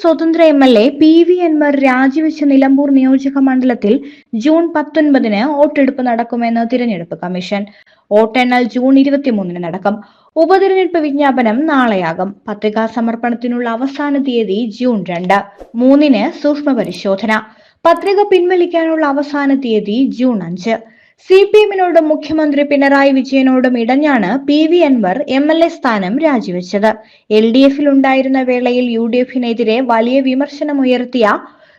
സ്വതന്ത്ര M L A P V Anwar രാജിവെച്ച നിലമ്പൂർ നിയോജക മണ്ഡലത്തിൽ ജൂൺ പത്തൊൻപതിന് വോട്ടെടുപ്പ് നടക്കുമെന്ന് തിരഞ്ഞെടുപ്പ് കമ്മീഷൻ. വോട്ടെണ്ണൽ ജൂൺ ഇരുപത്തിമൂന്നിന് നടക്കും. ഉപതിരഞ്ഞെടുപ്പ് വിജ്ഞാപനം നാളെയാകും. പത്രികാ സമർപ്പണത്തിനുള്ള അവസാന തീയതി ജൂൺ രണ്ട്. മൂന്നിന് സൂക്ഷ്മ പരിശോധന. പത്രിക പിൻവലിക്കാനുള്ള അവസാന തീയതി ജൂൺ അഞ്ച്. സി പി എമ്മിനോടും മുഖ്യമന്ത്രി പിണറായി വിജയനോടും ഇടഞ്ഞാണ് P V Anwar M L A സ്ഥാനം രാജിവെച്ചത്. എൽ ഡി എഫിൽ ഉണ്ടായിരുന്ന വേളയിൽ യു ഡി എഫിനെതിരെ വലിയ വിമർശനമുയർത്തിയ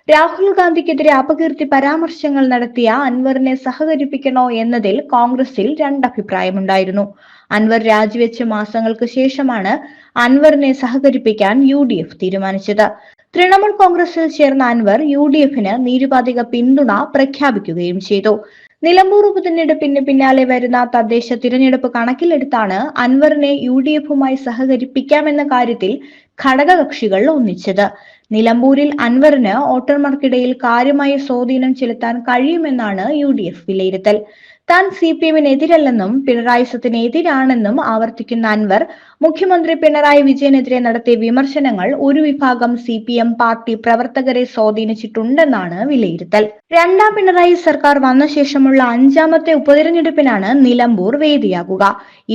രാഹുൽ ഗാന്ധിക്കെതിരെ അപകീർത്തി പരാമർശങ്ങൾ നടത്തിയ അൻവറിനെ സഹകരിപ്പിക്കണോ എന്നതിൽ കോൺഗ്രസിൽ രണ്ടഭിപ്രായമുണ്ടായിരുന്നു. അൻവർ രാജിവെച്ച മാസങ്ങൾക്ക് ശേഷമാണ് അൻവറിനെ സഹകരിപ്പിക്കാൻ യു ഡി എഫ് തീരുമാനിച്ചത്. തൃണമൂൽ കോൺഗ്രസിൽ ചേർന്ന അൻവർ യു ഡി എഫിന് നിരുപാധിക പിന്തുണ പ്രഖ്യാപിക്കുകയും ചെയ്തു. നിലമ്പൂർ ഉപതെരഞ്ഞെടുപ്പിന് പിന്നാലെ വരുന്ന തദ്ദേശ തിരഞ്ഞെടുപ്പ് കണക്കിലെടുത്താണ് അൻവറിനെ യു ഡി എഫുമായി സഹകരിപ്പിക്കാമെന്ന കാര്യത്തിൽ ഘടകകക്ഷികൾ ഒന്നിച്ചത്. നിലമ്പൂരിൽ അൻവറിന് വോട്ടർമാർക്കിടയിൽ കാര്യമായ സ്വാധീനം ചെലുത്താൻ കഴിയുമെന്നാണ് യു ഡി എഫ് വിലയിരുത്തൽ. താൻ സി പി എമ്മിനെതിരല്ലെന്നും പിണറായി സത്തിനെതിരാണെന്നും ആവർത്തിക്കുന്ന അൻവർ മുഖ്യമന്ത്രി പിണറായി വിജയനെതിരെ നടത്തിയ വിമർശനങ്ങൾ ഒരു വിഭാഗം സി പി എം പാർട്ടി പ്രവർത്തകരെ സ്വാധീനിച്ചിട്ടുണ്ടെന്നാണ് വിലയിരുത്തൽ. രണ്ടാം പിണറായി സർക്കാർ വന്ന ശേഷമുള്ള അഞ്ചാമത്തെ ഉപതെരഞ്ഞെടുപ്പിനാണ് നിലമ്പൂർ വേദിയാകുക.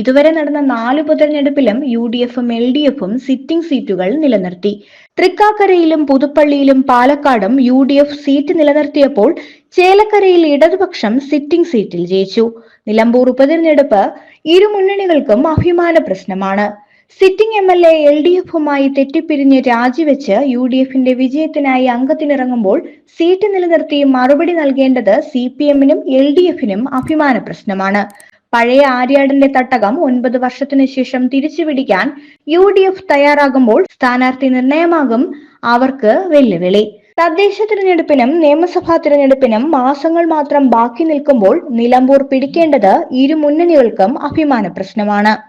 ഇതുവരെ നടന്ന നാല് ഉപതെരഞ്ഞെടുപ്പിലും യു ഡി എഫും എൽ ഡി എഫും സിറ്റിംഗ് സീറ്റുകൾ നിലനിർത്തി. തൃക്കാക്കരയിലും പുതുപ്പള്ളിയിലും പാലക്കാടും യു ഡി എഫ് സീറ്റ് നിലനിർത്തിയപ്പോൾ ചേലക്കരയിൽ ഇടതുപക്ഷം സിറ്റിംഗ് സീറ്റിൽ ജയിച്ചു. നിലമ്പൂർ ഉപതിരഞ്ഞെടുപ്പ് ഇരു മുന്നണികൾക്കും അഭിമാന പ്രശ്നമാണ്. Sitting M L A L D എഫുമായി തെറ്റിപ്പിരിഞ്ഞ് രാജിവെച്ച് യു ഡി എഫിന്റെ വിജയത്തിനായി അംഗത്തിനിറങ്ങുമ്പോൾ സീറ്റ് നിലനിർത്തി മറുപടി നൽകേണ്ടത് സി പി എമ്മിനും എൽ ഡി എഫിനും അഭിമാന പ്രശ്നമാണ്. പഴയ ആര്യാടന്റെ തട്ടകം ഒൻപത് വർഷത്തിനു ശേഷം തിരിച്ചുപിടിക്കാൻ യു ഡി എഫ് തയ്യാറാകുമ്പോൾ സ്ഥാനാർത്ഥി നിർണയമാകും അവർക്ക് വെല്ലുവിളി. തദ്ദേശ തിരഞ്ഞെടുപ്പിനും നിയമസഭാ തിരഞ്ഞെടുപ്പിനും മാസങ്ങൾ മാത്രം ബാക്കി നിൽക്കുമ്പോൾ നിലമ്പൂർ പിടിക്കേണ്ടത് ഇരു മുന്നണികൾക്കും അഭിമാന പ്രശ്നമാണ്